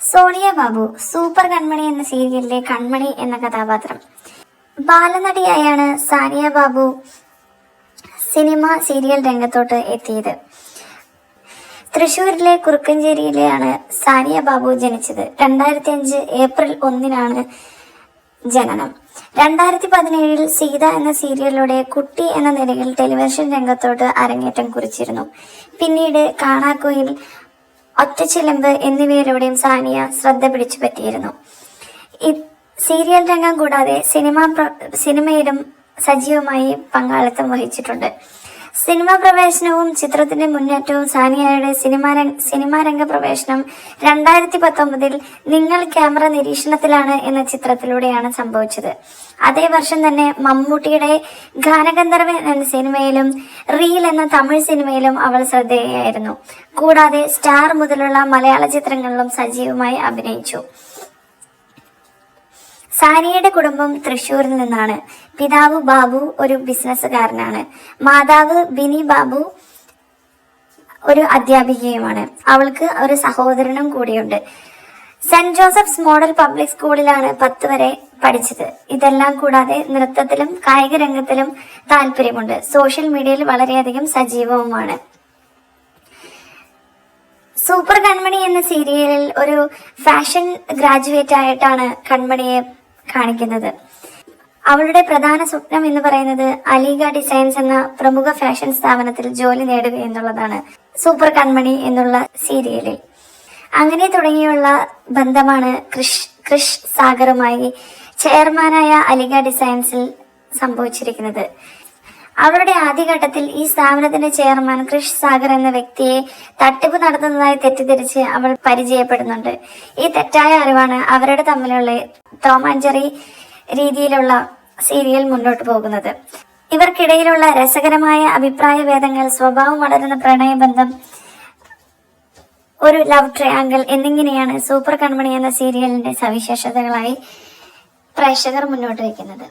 Sonia Babu super Kanmani എന്ന സീരിയലിലെ കൺമണി എന്ന കഥാപാത്രം. ബാലനടിയായാണ് സാനിയ ബാബു സിനിമ സീരിയൽ രംഗത്തോട്ട് എത്തിയത്. തൃശൂരിലെ കുറുക്കഞ്ചേരിയിലെയാണ് സാനിയ ബാബു ജനിച്ചത്. രണ്ടായിരത്തി അഞ്ച് ഏപ്രിൽ ഒന്നിനാണ് ജനനം. രണ്ടായിരത്തി പതിനേഴിൽ സീത എന്ന സീരിയലിലൂടെ കുട്ടി എന്ന നിലയിൽ ടെലിവിഷൻ രംഗത്തോട്ട് അരങ്ങേറ്റം കുറിച്ചിരുന്നു. പിന്നീട് കാണാക്കുയിൽ ഒറ്റച്ചിലമ്പ് എന്നിവയിലൂടെയും സാനിയ ശ്രദ്ധ പിടിച്ചു പറ്റിയിരുന്നു സീരിയൽ രംഗം കൂടാതെ സിനിമ സിനിമയിലും സജീവമായി പങ്കാളിത്തം വഹിച്ചിട്ടുണ്ട്. സിനിമാ പ്രവേശനവും ചിത്രത്തിന്റെ മുന്നേറ്റവും സാനിയയുടെ സിനിമാ സിനിമാ രംഗ പ്രവേശനം രണ്ടായിരത്തി പത്തൊമ്പതിൽ നിങ്ങൾ ക്യാമറ നിരീക്ഷണത്തിലാണ് എന്ന ചിത്രത്തിലൂടെയാണ് സംഭവിച്ചത്. അതേ വർഷം തന്നെ മമ്മൂട്ടിയുടെ ഗാനഗന്ധർവൻ എന്ന സിനിമയിലും റീൽ എന്ന തമിഴ് സിനിമയിലും അവൾ ശ്രദ്ധേയായിരുന്നു. കൂടാതെ സ്റ്റാർ മുതലുള്ള മലയാള ചിത്രങ്ങളിലും സജീവമായി അഭിനയിച്ചു. സാനിയുടെ കുടുംബം തൃശ്ശൂരിൽ നിന്നാണ്. പിതാവ് ബാബു ഒരു ബിസിനസ്സുകാരനാണ്. മാതാവ് ബിനി ബാബു ഒരു അധ്യാപികയുമാണ്. അവൾക്ക് ഒരു സഹോദരനും കൂടിയുണ്ട്. സെന്റ് ജോസഫ്സ് മോഡൽ പബ്ലിക് സ്കൂളിലാണ് പത്ത് വരെ പഠിച്ചത്. ഇതെല്ലാം കൂടാതെ നൃത്തത്തിലും കായിക രംഗത്തിലും താല്പര്യമുണ്ട്. സോഷ്യൽ മീഡിയയിൽ വളരെയധികം സജീവവുമാണ്. സൂപ്പർ കൺമണി എന്ന സീരിയലിൽ ഒരു ഫാഷൻ ഗ്രാജുവേറ്റ് ആയിട്ടാണ് കൺമണിയെ കാണിക്കുന്നത്. അവളുടെ പ്രധാന സ്വപ്നം എന്ന് പറയുന്നത് അലിഗ ഡിസൈൻസ് എന്ന പ്രമുഖ ഫാഷൻ സ്ഥാപനത്തിൽ ജോലി നേടുക എന്നുള്ളതാണ്. സൂപ്പർ കൺമണി എന്നുള്ള സീരിയലിൽ. അങ്ങനെ തുടങ്ങിയുള്ള ബന്ധമാണ് കൃഷ് കൃഷ് സാഗറുമായി ചെയർമാനായ അലിഗ ഡിസൈൻസിൽ സംഭവിച്ചിരിക്കുന്നത്. അവരുടെ ആദ്യഘട്ടത്തിൽ ഈ സ്ഥാപനത്തിന്റെ ചെയർമാൻ കൃഷ് സാഗർ എന്ന വ്യക്തിയെ തട്ടിപ്പ് നടത്തുന്നതായി തെറ്റിദ്ധരിച്ച് അവൾ പരിചയപ്പെടുന്നുണ്ട്. ഈ തെറ്റായ അറിവാണ് അവരുടെ തമ്മിലുള്ള ടോമാഞ്ചറി രീതിയിലുള്ള സീരിയൽ മുന്നോട്ട് പോകുന്നത്. ഇവർക്കിടയിലുള്ള രസകരമായ അഭിപ്രായ ഭേദങ്ങൾ സ്വഭാവം വളരുന്ന പ്രണയബന്ധം ഒരു ലവ് ട്രയാങ്കിൾ എന്നിങ്ങനെയാണ് സൂപ്പർ കൺമണി എന്ന സീരിയലിന്റെ സവിശേഷതകളായി പ്രേക്ഷകർ മുന്നോട്ട് വയ്ക്കുന്നത്.